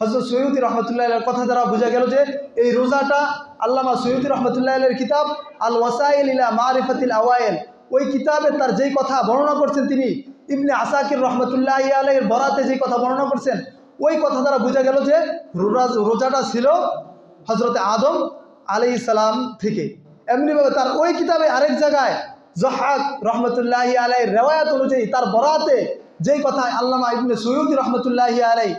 হজরত সৈয়দি রহমতুল্লাহ কথা দ্বারা বোঝা গেল যে এই রোজাটা আল্লামা সৈয়দি রহমতুল্লাহ কিতাব আল ওয়াসাইল ইলা মারিফাতিল আওয়াইল। ওই কিতাবে তার যেই কথা বর্ণনা করছেন তিনি, ইবনে আসাকির রহমতুল্লাহ আলাইয়ের বরাতে যেই কথা বর্ণনা করছেন, ওই কথা দ্বারা বোঝা গেল যে রোজাটা ছিল হজরতে আদম আলাই সালাম থেকে। এমনিভাবে তার ওই কিতাবে আরেক জায়গায় জহাক রহমতুল্লাহ আলাই রেওয়ায়ত অনুযায়ী তার বরাতে যেই কথা আল্লামা ইবনে সৈয়দি রহমতুল্লাহ আলাই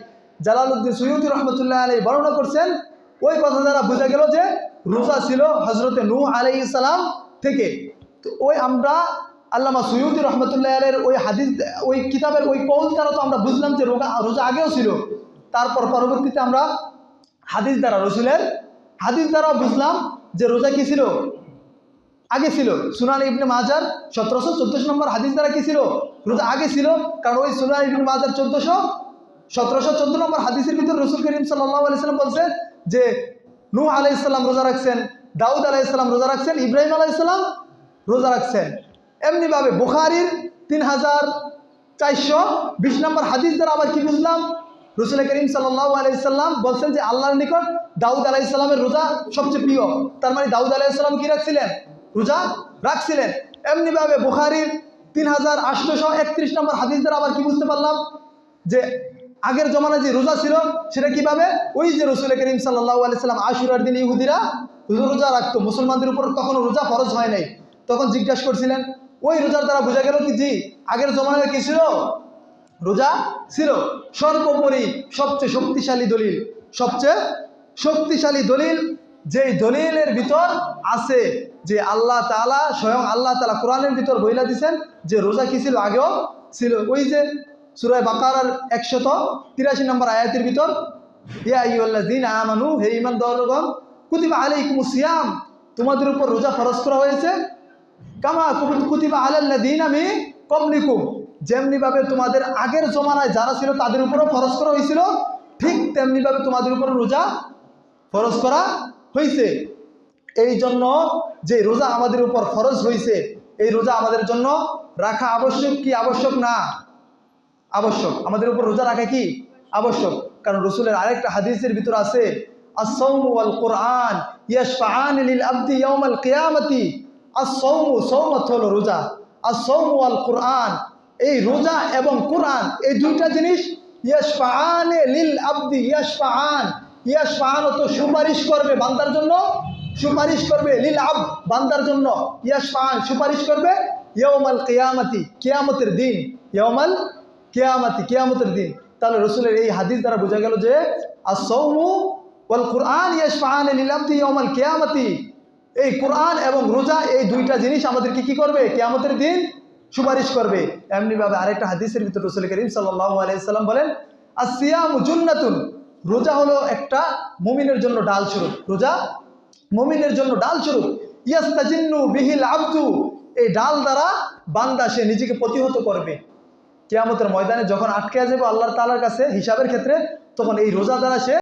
জালালউদ্দিন সৈয়দি রহমতুল্লাহ আলাই বর্ণনা করছেন, ওই কথা দ্বারা বোঝা গেল যে রোজা ছিল হজরতে নূহ আলাই সালাম থেকে। তো ওই আমরা আল্লামা সৈয়দি রহমতুল্লাহ আলের ওই হাদিস, ওই কিতাবের ওই কৌল দ্বারা তো আমরা বুঝলাম যে রোজা রোজা আগেও ছিল। তারপর পরবর্তীতে আমরা হাদিস দ্বারা, রসুলের হাদিস দ্বারাও বুঝলাম যে রোজা কি ছিল? আগে ছিল। সুনান ইবনে মাজার সতেরোশো চোদ্দোশো নম্বর হাদিস দ্বারা কি ছিল? রোজা আগে ছিল। কারণ ওই সুনান ইবনে মাজার চোদ্দোশো সতেরোশো চোদ্দ নম্বর হাদিসের ভিতর রসুল করিম সাল্লাহ আলাইসাল্লাম বলছে যে, নূহ আলাইসাল্লাম রোজা রাখছেন, দাউদ আলাইসাল্লাম রোজা রাখছেন, ইব্রাহিম আলাইসাল্লাম রোজা রাখছেন। এমনিভাবে বুখারির তিন হাজার চারশো বিশ নম্বর হাদিস দ্বারা আবার কি বুঝলাম? রসুল করিম সাল্লাহ আলাইসাল্লাম বলছেন যে, আল্লাহর নিকট দাউদ আলাইসাল্লামের রোজা সবচেয়ে প্রিয়। তার মানে দাউদ আলাইসাল্লাম কি রাখছিলেন? রোজা রাখছিলেন। এমনিভাবে বুখারির তিন হাজার আটশোশো একত্রিশ নম্বর হাদিস দ্বারা আবার কি বুঝতে পারলাম? যে আগের জমানায় যে রোজা ছিল, সেটা কীভাবে? ওই যে রসুল করিম সাল্লাহ আলাইসাল্লাম আশুরার দিন ইহুদিরা রোজা রাখতো। মুসলমানদের উপর তখনও রোজা ফরজ হয় নাই। তখন জিজ্ঞাসা করছিলেন, ওই রোজার দ্বারা বোঝা গেল কি? জি, আগের জমানায় কি ছিল? রোজা ছিল। সর্বোপরি সবচেয়ে শক্তিশালী দলিল, সবচেয়ে শক্তিশালী দলিল যেই দলিলের ভিতর আছে যে আল্লাহ তালা স্বয়ং আল্লাহ তালা কোরআনের ভিতর বইলা দিছেন যে রোজা কি ছিল? আগেও ছিল। ওই যে সুরায় বাকার একশত তিরাশি নম্বর আয়াতের ভিতর, ইয়া দিন আমানু, হে ইমান দলগণ কুতিবা আলাইকুম সিয়াম তোমাদের উপর রোজা ফরজ করা হয়েছে। কামা কুতিবা আলাল্লাদিন আমি কমলিকুম যেমনিভাবে তোমাদের আগের জমানায় যারা ছিল তাদের উপরও ফরজ করা হয়েছিল, ঠিক তেমনিভাবে তোমাদের উপর রোজা ফরজ করা হয়েছে। এই জন্য যে রোজা আমাদের উপর ফরজ হয়েছে, এই রোজা আমাদের জন্য রাখা আবশ্যক কি আবশ্যক না? আবশ্যক। আমাদের উপর রোজা রাখা কি? আবশ্যক। কারণ রসুলের আরেকটা হাদিসের ভিতর আছে কোরআন রোজা। কোরআন এই রোজা এবং কোরআন, এই দুইটা জিনিস সুপারিশ করবে বান্দার জন্য, সুপারিশ করবে লিল আব বান্দার জন্য। ইয়াশফাআন সুপারিশ করবে ইয়াউমাল কিয়ামতি, কিয়ামতের দিন। ইয়াউমাল কেয়ামতি, কেয়ামতের দিন। তাহলে রসুলের এই হাদিস দ্বারা বোঝা গেল যে আসৌমু ওয়াল কোরআন ইয়াসফান লিলামতি ইয়াউমাল কেয়ামতি। এই কোরআন এবং রোজা, এই দুইটা জিনিস আমাদেরকে কি করবে? কেয়ামতের দিন সুপারিশ করবে। এমনিভাবে আরেকটা হাদিসের ভিতর রসুল করিম সাল্লাহ আলাইসাল্লাম বলেন আসিয়াম জুন্নাতুন। রোজা হলো একটা মুমিনের জন্য ডাল স্বরূপ। রোজা মুমিনের জন্য ডাল স্বরূপ। ইয়াস্তাজিন্নু বিহিল আব্দু এই ডাল দ্বারা বান্দা সে নিজেকে প্রতিহত করবে। কেয়ামতের ময়দানে যখন আটকে যাবে আল্লাহ তালার কাছে হিসাবের ক্ষেত্রে, তখন এই রোজা দ্বারা সে